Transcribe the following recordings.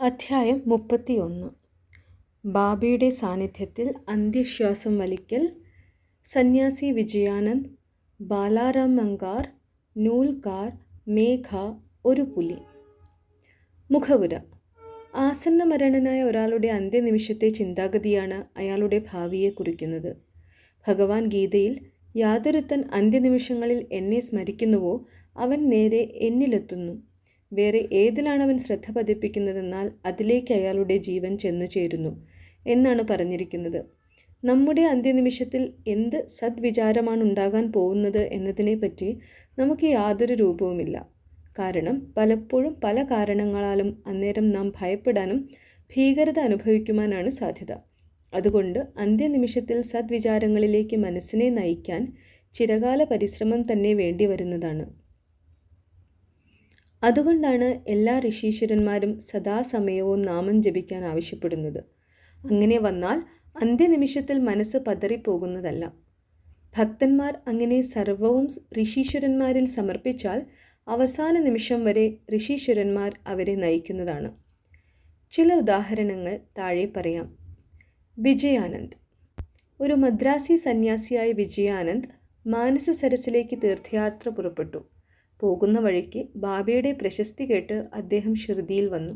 അധ്യായം മുപ്പത്തിയൊന്ന്. ബാബയുടെ സാന്നിധ്യത്തിൽ അന്ത്യശ്വാസം വലിക്കൽ സന്യാസി വിജയാനന്ദ് ബാലാറാം മങ്കാർ നൂൽകാർ മേഘ ഒരു പുലി. മുഖവുര ആസന്ന മരണനായ ഒരാളുടെ അന്ത്യനിമിഷത്തെ ചിന്താഗതിയാണ് അയാളുടെ ഭാവിയെ കുറിക്കുന്നത്. ഭഗവാൻ ഗീതയിൽ യാതൊരുത്തൻ അന്ത്യനിമിഷങ്ങളിൽ എന്നെ സ്മരിക്കുന്നുവോ അവൻ നേരെ എന്നിലെത്തുന്നു. വേറെ ഏതിലാണ് അവൻ ശ്രദ്ധ പതിപ്പിക്കുന്നതെന്നാൽ അതിലേക്ക് അയാളുടെ ജീവൻ ചെന്നു ചേരുന്നു എന്നാണ് പറഞ്ഞിരിക്കുന്നത്. നമ്മുടെ അന്ത്യനിമിഷത്തിൽ എന്ത് സദ്വിചാരമാണ് ഉണ്ടാകാൻ പോകുന്നത് എന്നതിനെപ്പറ്റി നമുക്ക് യാതൊരു രൂപവുമില്ല. കാരണം പലപ്പോഴും പല കാരണങ്ങളാലും അന്നേരം നാം ഭയപ്പെടാനും ഭീകരത അനുഭവിക്കുവാനാണ് സാധ്യത. അതുകൊണ്ട് അന്ത്യനിമിഷത്തിൽ സദ്വിചാരങ്ങളിലേക്ക് മനസ്സിനെ നയിക്കാൻ ചിരകാല പരിശ്രമം തന്നെ വേണ്ടി വരുന്നതാണ്. അതുകൊണ്ടാണ് എല്ലാ ഋഷീശ്വരന്മാരും സദാസമയവും നാമം ജപിക്കാൻ ആവശ്യപ്പെടുന്നത്. അങ്ങനെ വന്നാൽ അന്ത്യനിമിഷത്തിൽ മനസ്സ് പതറിപ്പോകുന്നതല്ല. ഭക്തന്മാർ അങ്ങനെ സർവവും ഋഷീശ്വരന്മാരിൽ സമർപ്പിച്ചാൽ അവസാന നിമിഷം വരെ ഋഷീശ്വരന്മാർ അവരെ നയിക്കുന്നതാണ്. ചില ഉദാഹരണങ്ങൾ താഴെ പറയാം. വിജയാനന്ദ്. ഒരു മദ്രാസി സന്യാസിയായ വിജയാനന്ദ് മാനസ സരസിലേക്ക് തീർത്ഥയാത്ര പുറപ്പെട്ടു. പോകുന്ന വഴിക്ക് ബാബയുടെ പ്രശസ്തി കേട്ട് അദ്ദേഹം ഷിർദിയിൽ വന്നു.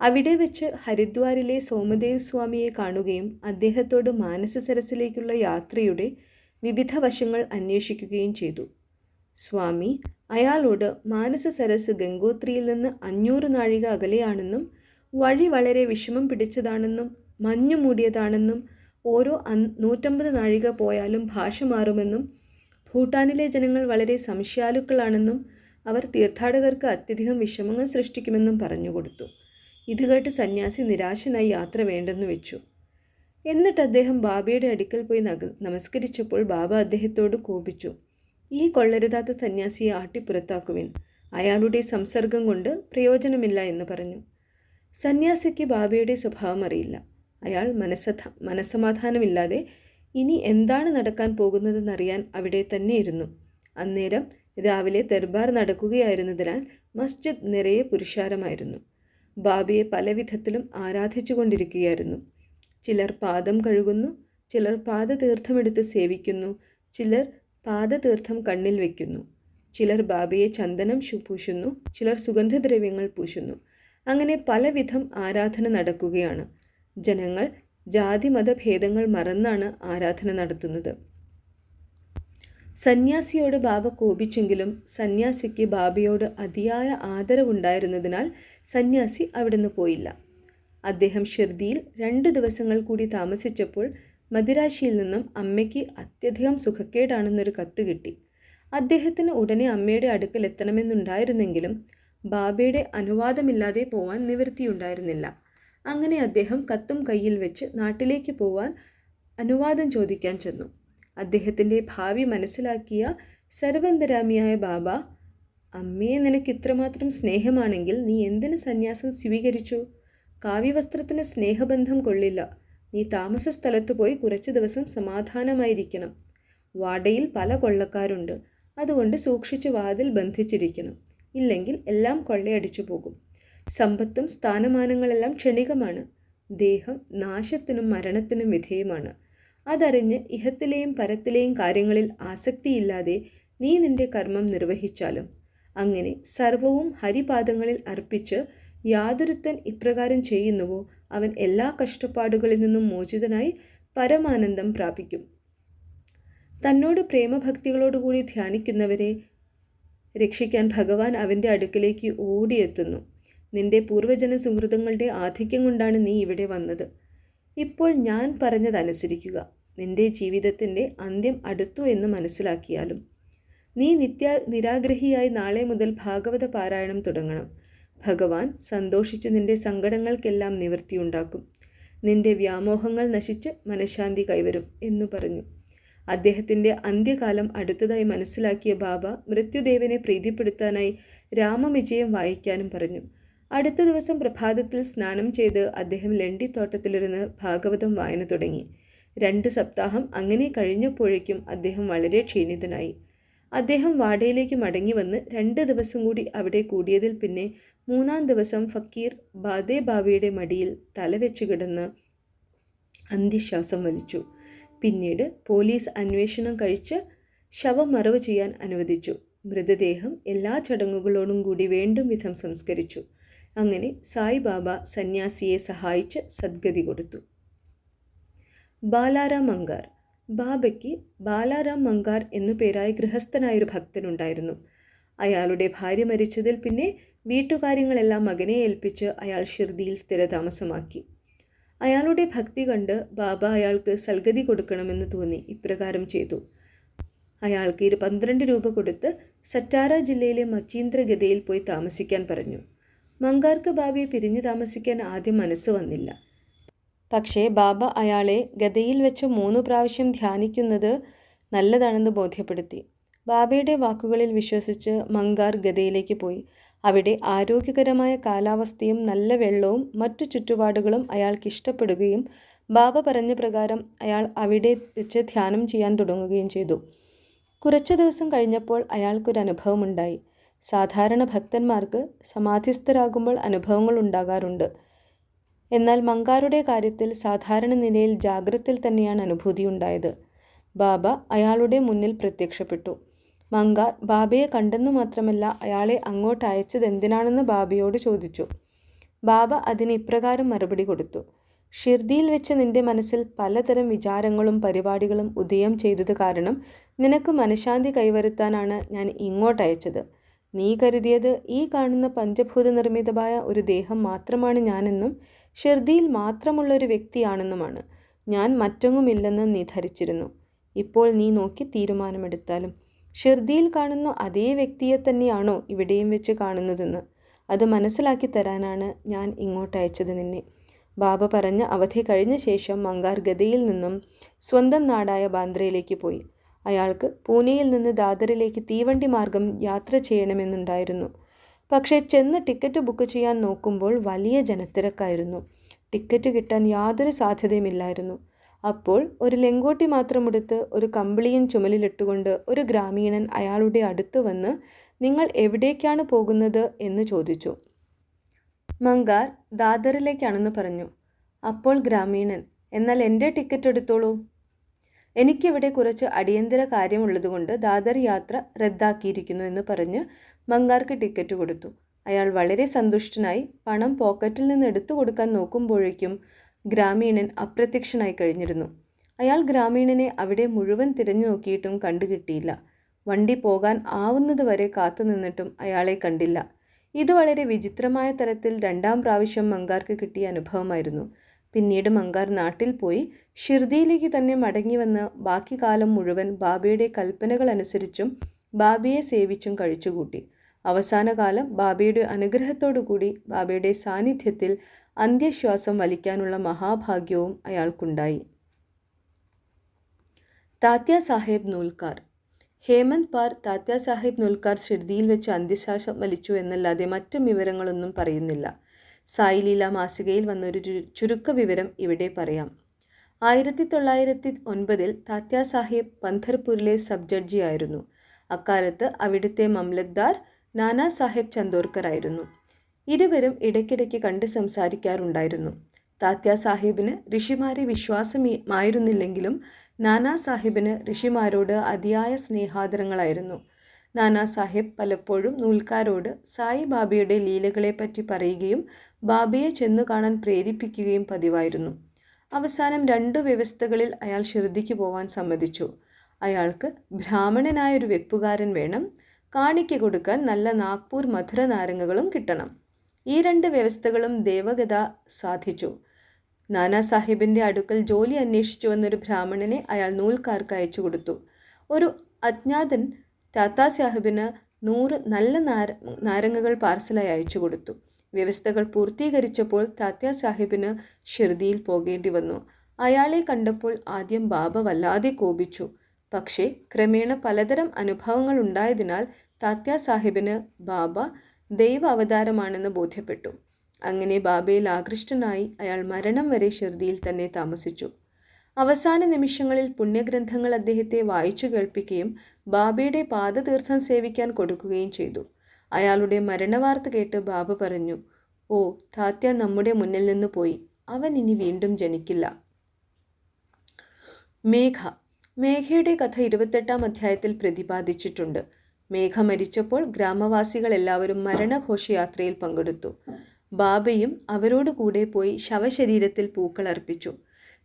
അവിടെ വെച്ച് ഹരിദ്വാറിലെ സോമദേവ് സ്വാമിയെ കാണുകയും അദ്ദേഹത്തോട് മാനസ സരസിലേക്കുള്ള യാത്രയുടെ വിവിധ വശങ്ങൾ അന്വേഷിക്കുകയും ചെയ്തു. സ്വാമി അയാളോട് മാനസ സരസ് ഗംഗോത്രിയിൽ നിന്ന് അഞ്ഞൂറ് നാഴിക അകലെയാണെന്നും വഴി വളരെ വിഷമം പിടിച്ചതാണെന്നും മഞ്ഞു മൂടിയതാണെന്നും ഓരോ നൂറ്റമ്പത് നാഴിക പോയാലും ഭാഷ മാറുമെന്നും ഭൂട്ടാനിലെ ജനങ്ങൾ വളരെ സംശയാലുക്കളാണെന്നും അവർ തീർത്ഥാടകർക്ക് അത്യധികം വിഷമങ്ങൾ സൃഷ്ടിക്കുമെന്നും പറഞ്ഞുകൊടുത്തു. ഇത് കേട്ട് സന്യാസി നിരാശനായി യാത്ര വേണ്ടെന്ന് വെച്ചു. എന്നിട്ട് അദ്ദേഹം ബാബയുടെ അടുക്കൽ പോയി നമസ്കരിച്ചപ്പോൾ ബാബ അദ്ദേഹത്തോട് കോപിച്ചു. ഈ കൊള്ളരുതാത്ത സന്യാസിയെ ആട്ടിപ്പുറത്താക്കുവിൻ അയാളുടെ സംസർഗം കൊണ്ട് പ്രയോജനമില്ല എന്ന് പറഞ്ഞു. സന്യാസിക്ക് ബാബയുടെ സ്വഭാവം അറിയില്ല. അയാൾ മനസ്സ മനസ്സമാധാനമില്ലാതെ ഇനി എന്താണ് നടക്കാൻ പോകുന്നതെന്നറിയാൻ അവിടെ തന്നെയിരുന്നു. അന്നേരം രാവിലെ ദർബാർ നടക്കുകയായിരുന്നതിനാൽ മസ്ജിദ് നിറയെ പുരുഷാരമായിരുന്നു. ബാബിയെ പലവിധത്തിലും ആരാധിച്ചുകൊണ്ടിരിക്കുകയായിരുന്നു. ആരാധിച്ചു ചിലർ പാദം കഴുകുന്നു ചിലർ പാദതീർത്ഥമെടുത്ത് സേവിക്കുന്നു ചിലർ പാദതീർത്ഥം കണ്ണിൽ വയ്ക്കുന്നു ചിലർ ബാബിയെ ചന്ദനം പൂശുന്നു ചിലർ സുഗന്ധദ്രവ്യങ്ങൾ പൂശുന്നു. അങ്ങനെ പലവിധം ആരാധന നടക്കുകയാണ്. ജനങ്ങൾ ജാതി മതഭേദങ്ങൾ മറന്നാണ് ആരാധന നടത്തുന്നത്. സന്യാസിയോട് ബാബ കോപിച്ചെങ്കിലും സന്യാസിക്ക് ബാബയോട് അതിയായ ആദരവുണ്ടായിരുന്നതിനാൽ സന്യാസി അവിടുന്ന് പോയില്ല. അദ്ദേഹം ഷിർദിയിൽ രണ്ട് ദിവസങ്ങൾ കൂടി താമസിച്ചപ്പോൾ മദിരാശിയിൽ നിന്നും അമ്മയ്ക്ക് അത്യധികം സുഖക്കേടാണെന്നൊരു കത്ത് കിട്ടി. അദ്ദേഹത്തിന് ഉടനെ അമ്മയുടെ അടുക്കൽ എത്തണമെന്നുണ്ടായിരുന്നെങ്കിലും ബാബയുടെ അനുവാദമില്ലാതെ പോവാൻ നിവൃത്തിയുണ്ടായിരുന്നില്ല. അങ്ങനെ അദ്ദേഹം കത്തും കയ്യിൽ വെച്ച് നാട്ടിലേക്ക് പോവാൻ അനുവാദം ചോദിക്കാൻ ചെന്നു. അദ്ദേഹത്തിന്റെ ഭാവി മനസ്സിലാക്കിയ സർവന്തരാമിയായ ബാബ അമ്മയെ നിനക്ക് ഇത്രമാത്രം സ്നേഹമാണെങ്കിൽ നീ എന്തിന് സന്യാസം സ്വീകരിച്ചു? കാവ്യവസ്ത്രത്തിന് സ്നേഹബന്ധം കൊള്ളില്ല. നീ താമസ സ്ഥലത്ത് പോയി കുറച്ച് ദിവസം സമാധാനമായിരിക്കണം. വാടയിൽ പല കൊള്ളക്കാരുണ്ട്. അതുകൊണ്ട് സൂക്ഷിച്ച് വാതിൽ ബന്ധിച്ചിരിക്കണം. ഇല്ലെങ്കിൽ എല്ലാം കൊള്ളയടിച്ചു പോകും. സമ്പത്തും സ്ഥാനമാനങ്ങളെല്ലാം ക്ഷണികമാണ്. ദേഹം നാശത്തിനും മരണത്തിനും വിധേയമാണ്. അതറിഞ്ഞ് ഇഹത്തിലെയും പരത്തിലെയും കാര്യങ്ങളിൽ ആസക്തിയില്ലാതെ നീ നിന്റെ കർമ്മം നിർവഹിച്ചാലും. അങ്ങനെ സർവവും ഹരിപാദങ്ങളിൽ അർപ്പിച്ച് യാതൊരുത്തൻ ഇപ്രകാരം ചെയ്യുന്നുവോ അവൻ എല്ലാ കഷ്ടപ്പാടുകളിൽ നിന്നും മോചിതനായി പരമാനന്ദം പ്രാപിക്കും. തന്നോട് പ്രേമഭക്തികളോടുകൂടി ധ്യാനിക്കുന്നവരെ രക്ഷിക്കാൻ ഭഗവാൻ അവന്റെ അടുക്കിലേക്ക് ഓടിയെത്തുന്നു. നിന്റെ പൂർവജന സുഹൃതങ്ങളുടെ ആധിക്യം കൊണ്ടാണ് നീ ഇവിടെ വന്നത്. ഇപ്പോൾ ഞാൻ പറഞ്ഞതനുസരിക്കുക. നിന്റെ ജീവിതത്തിന്റെ അന്ത്യം അടുത്തു എന്ന് മനസ്സിലാക്കിയാലും നീ നിത്യ നിരാഗ്രഹിയായി നാളെ മുതൽ ഭാഗവത പാരായണം തുടങ്ങണം. ഭഗവാൻ സന്തോഷിച്ച് നിന്റെ സങ്കടങ്ങൾക്കെല്ലാം നിവൃത്തിയുണ്ടാക്കും. നിന്റെ വ്യാമോഹങ്ങൾ നശിച്ച് മനഃശാന്തി കൈവരും എന്നു പറഞ്ഞു. അദ്ദേഹത്തിന്റെ അന്ത്യകാലം അടുത്തതായി മനസ്സിലാക്കിയ ബാബ മൃത്യുദേവനെ പ്രീതിപ്പെടുത്താനായി രാമവിജയം വായിക്കാനും പറഞ്ഞു. അടുത്ത ദിവസം പ്രഭാതത്തിൽ സ്നാനം ചെയ്ത് അദ്ദേഹം ലണ്ടിത്തോട്ടത്തിലിരുന്ന് ഭാഗവതം വായന തുടങ്ങി. രണ്ട് സപ്താഹം അങ്ങനെ കഴിഞ്ഞപ്പോഴേക്കും അദ്ദേഹം വളരെ ക്ഷീണിതനായി. അദ്ദേഹം വാടയിലേക്ക് മടങ്ങി വന്ന് രണ്ട് ദിവസം കൂടി അവിടെ കൂടിയതിൽ പിന്നെ മൂന്നാം ദിവസം ഫക്കീർ ബാദേ ബാബയുടെ മടിയിൽ തലവെച്ച് കിടന്ന് അന്ത്യശ്വാസം വലിച്ചു. പിന്നീട് പോലീസ് അന്വേഷണം കഴിച്ച് ശവം മറവ് ചെയ്യാൻ അനുവദിച്ചു. മൃതദേഹം എല്ലാ ചടങ്ങുകളോടും കൂടി വേണ്ടും വിധം സംസ്കരിച്ചു. അങ്ങനെ സായിബാബ സന്യാസിയെ സഹായിച്ച് സദ്ഗതി കൊടുത്തു. ബാലാറാം മങ്കാർ ബാബയ്ക്ക് ബാലാറാം മങ്കാർ എന്നു പേരായ ഗൃഹസ്ഥനായൊരു ഭക്തനുണ്ടായിരുന്നു. അയാളുടെ ഭാര്യ മരിച്ചതിൽ പിന്നെ വീട്ടുകാര്യങ്ങളെല്ലാം മകനെ ഏൽപ്പിച്ച് അയാൾ ഷിർദിയിൽ സ്ഥിരതാമസമാക്കി. അയാളുടെ ഭക്തി കണ്ട് ബാബ അയാൾക്ക് സൽഗതി കൊടുക്കണമെന്ന് തോന്നി ഇപ്രകാരം ചെയ്തു. അയാൾക്ക് ഇരു പന്ത്രണ്ട് രൂപ കൊടുത്ത് സറ്റാര ജില്ലയിലെ മച്ചീന്ദ്രഗതയിൽ പോയി താമസിക്കാൻ പറഞ്ഞു. മങ്കാർക്ക് ബാബയെ പിരിഞ്ഞു താമസിക്കാൻ ആദ്യം മനസ്സ് വന്നില്ല. പക്ഷേ ബാബ അയാളെ ഗതയിൽ വെച്ച് മൂന്ന് പ്രാവശ്യം ധ്യാനിക്കുന്നത് നല്ലതാണെന്ന് ബോധ്യപ്പെടുത്തി. ബാബയുടെ വാക്കുകളിൽ വിശ്വസിച്ച് മങ്കാർ ഗതയിലേക്ക് പോയി. അവിടെ ആരോഗ്യകരമായ കാലാവസ്ഥയും നല്ല വെള്ളവും മറ്റു ചുറ്റുപാടുകളും അയാൾക്ക് ഇഷ്ടപ്പെടുകയും ബാബ പറഞ്ഞ പ്രകാരം അയാൾ അവിടെ വെച്ച് ധ്യാനം ചെയ്യാൻ തുടങ്ങുകയും ചെയ്തു. കുറച്ച് ദിവസം കഴിഞ്ഞപ്പോൾ അയാൾക്കൊരു അനുഭവമുണ്ടായി. സാധാരണ ഭക്തന്മാർക്ക് സമാധിസ്ഥരാകുമ്പോൾ അനുഭവങ്ങൾ ഉണ്ടാകാറുണ്ട്. എന്നാൽ മങ്കാരുടെ കാര്യത്തിൽ സാധാരണ നിലയിൽ ജാഗ്രത്തിൽ തന്നെയാണ് അനുഭൂതി ഉണ്ടായത് ബാബ അയാളുടെ മുന്നിൽ പ്രത്യക്ഷപ്പെട്ടു. മങ്കാർ ബാബയെ കണ്ടെന്നു മാത്രമല്ല അയാളെ അങ്ങോട്ട് അയച്ചത് എന്തിനാണെന്ന് ബാബയോട് ചോദിച്ചു. ബാബ അതിന് ഇപ്രകാരം മറുപടി കൊടുത്തു. ഷിർദിയിൽ വെച്ച് നിന്റെ മനസ്സിൽ പലതരം വിചാരങ്ങളും പരിപാടികളും ഉദയം ചെയ്തത് കാരണം നിനക്ക് മനഃശാന്തി കൈവരുത്താനാണ് ഞാൻ ഇങ്ങോട്ട് അയച്ചത്. നീ കരുതിയത് ഈ കാണുന്ന പഞ്ചഭൂത നിർമ്മിതമായ ഒരു ദേഹം മാത്രമാണ് ഞാനെന്നും ഷെർദിയിൽ മാത്രമുള്ള ഒരു വ്യക്തിയാണെന്നുമാണ്. ഞാൻ മറ്റൊന്നുമില്ലെന്ന് നീ ധരിച്ചിരുന്നു. ഇപ്പോൾ നീ നോക്കി തീരുമാനമെടുത്താലും ഷിർദിയിൽ കാണുന്ന അതേ വ്യക്തിയെ തന്നെയാണോ ഇവിടെയും വെച്ച് കാണുന്നതെന്ന്. അത് മനസ്സിലാക്കി തരാനാണ് ഞാൻ ഇങ്ങോട്ട് അയച്ചത് നിന്നെ. ബാബ പറഞ്ഞ അവധി കഴിഞ്ഞ ശേഷം മങ്കാർ ഗതയിൽ നിന്നും സ്വന്തം നാടായ ബാന്ദ്രയിലേക്ക് പോയി. അയാൾക്ക് പൂനെയിൽ നിന്ന് ദാദറിലേക്ക് തീവണ്ടി മാർഗം യാത്ര ചെയ്യണമെന്നുണ്ടായിരുന്നു. പക്ഷേ ചെന്ന് ടിക്കറ്റ് ബുക്ക് ചെയ്യാൻ നോക്കുമ്പോൾ വലിയ ജനത്തിരക്കായിരുന്നു. ടിക്കറ്റ് കിട്ടാൻ യാതൊരു സാധ്യതയുമില്ലായിരുന്നു. അപ്പോൾ ഒരു ലെങ്കോട്ടി മാത്രമെടുത്ത് ഒരു കമ്പിളിയും ചുമലിലിട്ടുകൊണ്ട് ഒരു ഗ്രാമീണൻ അയാളുടെ അടുത്ത് വന്ന് നിങ്ങൾ എവിടേക്കാണ് പോകുന്നത്? എന്ന് ചോദിച്ചു. മങ്കാർ ദാദറിലേക്കാണെന്ന് പറഞ്ഞു. അപ്പോൾ ഗ്രാമീണൻ എന്നാൽ എന്റെ ടിക്കറ്റ് എടുത്തോളൂ. എനിക്കിവിടെ കുറച്ച് അടിയന്തര കാര്യമുള്ളതുകൊണ്ട് ദാദർ യാത്ര റദ്ദാക്കിയിരിക്കുന്നു എന്ന് പറഞ്ഞ് മങ്കാർക്ക് ടിക്കറ്റ് കൊടുത്തു. അയാൾ വളരെ സന്തുഷ്ടനായി പണം പോക്കറ്റിൽ നിന്ന് എടുത്തു കൊടുക്കാൻ നോക്കുമ്പോഴേക്കും ഗ്രാമീണൻ അപ്രത്യക്ഷനായി കഴിഞ്ഞിരുന്നു. അയാൾ ഗ്രാമീണനെ അവിടെ മുഴുവൻ തിരഞ്ഞു നോക്കിയിട്ടും കണ്ടുകിട്ടിയില്ല. വണ്ടി പോകാൻ ആവുന്നതുവരെ കാത്തു നിന്നിട്ടും അയാളെ കണ്ടില്ല. ഇത് വളരെ വിചിത്രമായ തരത്തിൽ രണ്ടാം പ്രാവശ്യം മങ്കാർക്ക് കിട്ടിയ അനുഭവമായിരുന്നു. പിന്നീട് മങ്കാർ നാട്ടിൽ പോയി ഷിർദിയിലേക്ക് തന്നെ മടങ്ങി വന്ന് ബാക്കി കാലം മുഴുവൻ ബാബയുടെ കൽപ്പനകൾ അനുസരിച്ചും ബാബയെ സേവിച്ചും കഴിച്ചുകൂട്ടി. അവസാന കാലം ബാബയുടെ അനുഗ്രഹത്തോടു കൂടി ബാബയുടെ സാന്നിധ്യത്തിൽ അന്ത്യശ്വാസം വലിക്കാനുള്ള മഹാഭാഗ്യവും അയാൾക്കുണ്ടായി. താത്യ സാഹേബ് നൂൽക്കാർ. ഹേമന്ത് പാർ താത്യ സാഹിബ് നൂൽക്കാർ ഷിർദിയിൽ വെച്ച് അന്ത്യശ്വാസം വലിച്ചു എന്നല്ലാതെ മറ്റു വിവരങ്ങളൊന്നും പറയുന്നില്ല. സായിലീല മാസികയിൽ വന്നൊരു ചുരുക്ക വിവരം ഇവിടെ പറയാം. ആയിരത്തി തൊള്ളായിരത്തി ഒൻപതിൽ താത്യ സാഹിബ് പന്ധർപൂരിലെ സബ് ജഡ്ജിയായിരുന്നു അക്കാലത്ത് അവിടുത്തെ മംലത്ദാർ നാനാ സാഹിബ് ചന്ദോർക്കർ ആയിരുന്നു ഇരുവരും ഇടയ്ക്കിടയ്ക്ക് കണ്ട് സംസാരിക്കാറുണ്ടായിരുന്നു. താത്യ സാഹിബിന് ഋഷിമാരെ വിശ്വാസമായിരുന്നില്ലെങ്കിലും നാനാ സാഹിബിന് ഋഷിമാരോട് അതിയായ സ്നേഹാദരങ്ങളായിരുന്നു. നാനാ സാഹിബ് പലപ്പോഴും നൂൽക്കാരോട് സായി ബാബയുടെ ലീലകളെപ്പറ്റി പറയുകയും ബാബയെ ചെന്നു കാണാൻ പ്രേരിപ്പിക്കുകയും പതിവായിരുന്നു. അവസാനം രണ്ടു വ്യവസ്ഥകളിൽ അയാൾ ഷിർദിക്ക് പോവാൻ സമ്മതിച്ചു. അയാൾക്ക് ബ്രാഹ്മണനായ ഒരു വെപ്പുകാരൻ വേണം. കാണിക്ക് കൊടുക്കാൻ നല്ല നാഗ്പൂർ മധുര നാരങ്ങകളും കിട്ടണം. ഈ രണ്ട് വ്യവസ്ഥകളും ദേവഗത സാധിച്ചു. നാനാ സാഹിബിന്റെ അടുക്കൽ ജോലി അന്വേഷിച്ചു വന്നൊരു ബ്രാഹ്മണനെ അയാൾ നൂൽക്കാർക്ക് അയച്ചു കൊടുത്തു. ഒരു അജ്ഞാതൻ താത്താ സാഹിബിന് നൂറ് നല്ല നാര നാരങ്ങകൾ പാർസലായി അയച്ചു കൊടുത്തു. വ്യവസ്ഥകൾ പൂർത്തീകരിച്ചപ്പോൾ താത്യ സാഹിബിന് ഷിർദിയിൽ പോകേണ്ടി വന്നു. അയാളെ കണ്ടപ്പോൾ ആദ്യം ബാബ വല്ലാതെ കോപിച്ചു. പക്ഷേ ക്രമേണ പലതരം അനുഭവങ്ങൾ ഉണ്ടായതിനാൽ താത്യ സാഹിബിന് ബാബ ദൈവ അവതാരമാണെന്ന് ബോധ്യപ്പെട്ടു. അങ്ങനെ ബാബയിൽ ആകൃഷ്ടനായി അയാൾ മരണം വരെ ഷിർദിയിൽ തന്നെ താമസിച്ചു. അവസാന നിമിഷങ്ങളിൽ പുണ്യഗ്രന്ഥങ്ങൾ അദ്ദേഹത്തെ വായിച്ചു കേൾപ്പിക്കുകയും ബാബയുടെ പാദതീർത്ഥം സേവിക്കാൻ കൊടുക്കുകയും ചെയ്തു. അയാളുടെ മരണവാർത്ത കേട്ട് ബാബു പറഞ്ഞു ഓ താത്യ നമ്മുടെ മുന്നിൽ നിന്ന് പോയി. അവൻ ഇനി വീണ്ടും ജനിക്കില്ല. മേഘ. മേഘയുടെ കഥ ഇരുപത്തെട്ടാം അധ്യായത്തിൽ പ്രതിപാദിച്ചിട്ടുണ്ട്. മേഘ മരിച്ചപ്പോൾ ഗ്രാമവാസികൾ എല്ലാവരും മരണഘോഷയാത്രയിൽ പങ്കെടുത്തു. ബാബയും അവരോട് കൂടെ പോയി ശവശരീരത്തിൽ പൂക്കൾ അർപ്പിച്ചു.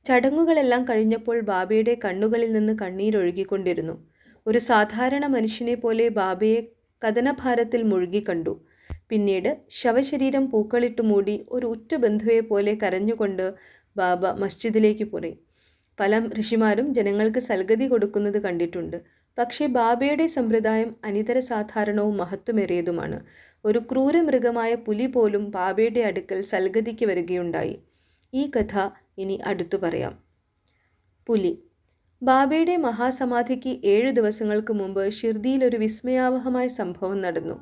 ചടങ്ങുകളെല്ലാം കഴിഞ്ഞപ്പോൾ ബാബയുടെ കണ്ണുകളിൽ നിന്ന് കണ്ണീരൊഴുകിക്കൊണ്ടിരുന്നു. ഒരു സാധാരണ മനുഷ്യനെ പോലെ ബാബയെ കഥനഭാരത്തിൽ മുഴുകിക്കണ്ടു പിന്നീട് ശവശരീരം പൂക്കളിട്ട് മൂടി ഒരു ഉറ്റ ബന്ധുവെ പോലെ കരഞ്ഞുകൊണ്ട് ബാബ മസ്ജിദിലേക്ക് പോയി. പല ഋഷിമാരും ജനങ്ങൾക്ക് സൽഗതി കൊടുക്കുന്നത് കണ്ടിട്ടുണ്ട്. പക്ഷേ ബാബയുടെ സമ്പ്രദായം അനിതര സാധാരണവും മഹത്വമേറിയതുമാണ്. ഒരു ക്രൂരമൃഗമായ പുലി പോലും ബാബയുടെ അടുക്കൽ സൽഗതിക്ക് വരികയുണ്ടായി. ഈ കഥ ഇനി അടുത്തു പറയാം. പുലി ബാബയുടെ മഹാസമാധിക്ക് ഏഴ് ദിവസങ്ങൾക്ക് മുമ്പ് ഷിർദിയിൽ ഒരു വിസ്മയാവഹമായ സംഭവം നടന്നു.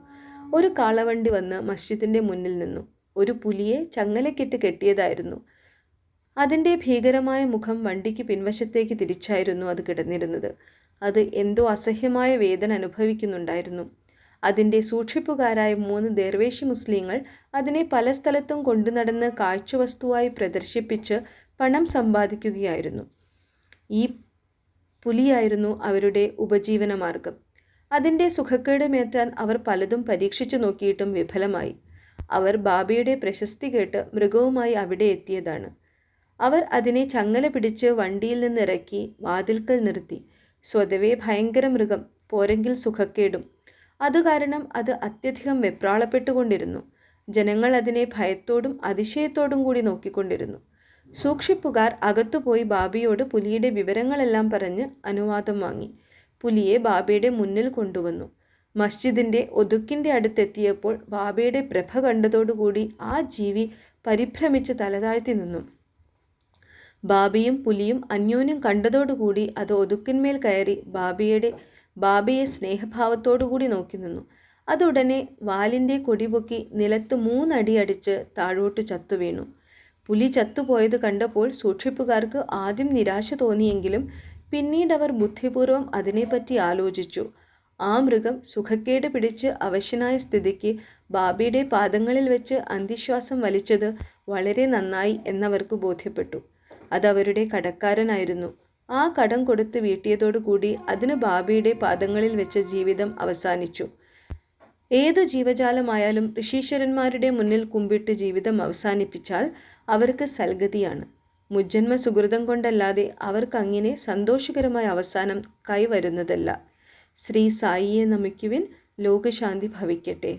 ഒരു കാളവണ്ടി വന്ന് മസ്ജിദിന്റെ മുന്നിൽ നിന്നു. ഒരു പുലിയെ ചങ്ങലക്കിട്ട് കെട്ടിയതായിരുന്നു. അതിന്റെ ഭീകരമായ മുഖം വണ്ടിക്ക് പിൻവശത്തേക്ക് തിരിച്ചായിരുന്നു അത് കിടന്നിരുന്നത്. അത് എന്തോ അസഹ്യമായ വേദന അനുഭവിക്കുന്നുണ്ടായിരുന്നു. അതിന്റെ സൂക്ഷിപ്പുകാരായ മൂന്ന് ദേർവേഷി മുസ്ലിങ്ങൾ അതിനെ പല സ്ഥലത്തും കൊണ്ടുനടന്ന് കാഴ്ചവസ്തുവായി പ്രദർശിപ്പിച്ച് പണം സമ്പാദിക്കുകയായിരുന്നു. ഈ പുലിയായിരുന്നു അവരുടെ ഉപജീവന മാർഗം അതിന്റെ സുഖക്കേട് മേറ്റാൻ അവർ പലതും പരീക്ഷിച്ചു നോക്കിയിട്ടും വിഫലമായി. അവർ ബാബയുടെ പ്രശസ്തി കേട്ട് മൃഗവുമായി അവിടെ എത്തിയതാണ്. അവർ അതിനെ ചങ്ങല പിടിച്ച് വണ്ടിയിൽ നിന്നിറക്കി വാതിൽക്കൽ നിർത്തി. സ്വതവേ ഭയങ്കര മൃഗം പോരെങ്കിൽ സുഖക്കേടും. അതുകാരണം അത് അത്യധികം വെപ്രാളപ്പെട്ടുകൊണ്ടിരുന്നു. ജനങ്ങൾ അതിനെ ഭയത്തോടും അതിശയത്തോടും കൂടി നോക്കിക്കൊണ്ടിരുന്നു. സൂക്ഷിപ്പുകാർ അകത്തുപോയി ബാബിയോട് പുലിയുടെ വിവരങ്ങളെല്ലാം പറഞ്ഞ് അനുവാദം വാങ്ങി. പുലിയെ ബാബയുടെ മുന്നിൽ കൊണ്ടുവന്നു. മസ്ജിദിന്റെ ഒതുക്കിന്റെ അടുത്തെത്തിയപ്പോൾ ബാബയുടെ പ്രഭ കണ്ടതോടുകൂടി ആ ജീവി പരിഭ്രമിച്ച് തലതാഴ്ത്തി നിന്നു. ബാബിയും പുലിയും അന്യോന്യം കണ്ടതോടുകൂടി അത് ഒതുക്കിന്മേൽ കയറി ബാബിയുടെ ബാബയെ സ്നേഹഭാവത്തോടുകൂടി നോക്കി നിന്നു. അതുടനെ വാലിന്റെ കൊടിപൊക്കി നിലത്ത് മൂന്നടി അടിച്ച് താഴോട്ട് ചത്തു വീണു പുലി ചത്തുപോയത് കണ്ടപ്പോൾ സൂക്ഷിപ്പുകാർക്ക് ആദ്യം നിരാശ തോന്നിയെങ്കിലും പിന്നീട് അവർ ബുദ്ധിപൂർവം അതിനെപ്പറ്റി ആലോചിച്ചു. ആ മൃഗം സുഖക്കേട് പിടിച്ച് അവശനായ സ്ഥിതിക്ക് ബാബിയുടെ പാദങ്ങളിൽ വെച്ച് അന്തിശ്വാസം വലിച്ചത് വളരെ നന്നായി എന്നവർക്ക് ബോധ്യപ്പെട്ടു. അതവരുടെ കടക്കാരനായിരുന്നു. ആ കടം കൊടുത്ത് വീട്ടിയതോടുകൂടി അതിന് ബാബിയുടെ പാദങ്ങളിൽ വെച്ച ജീവിതം അവസാനിച്ചു. ഏതു ജീവജാലമായാലും ഋഷീശ്വരന്മാരുടെ മുന്നിൽ കുമ്പിട്ട് ജീവിതം അവസാനിപ്പിച്ചാൽ അവർക്ക് സൽഗതിയാണ്. മുജ്ജന്മ സുഹൃതം കൊണ്ടല്ലാതെ അവർക്ക് അങ്ങനെ സന്തോഷകരമായ അവസാനം കൈവരുന്നതല്ല. ശ്രീ സായിയെ നമിക്കുവിൻ ലോകശാന്തി ഭവിക്കട്ടെ.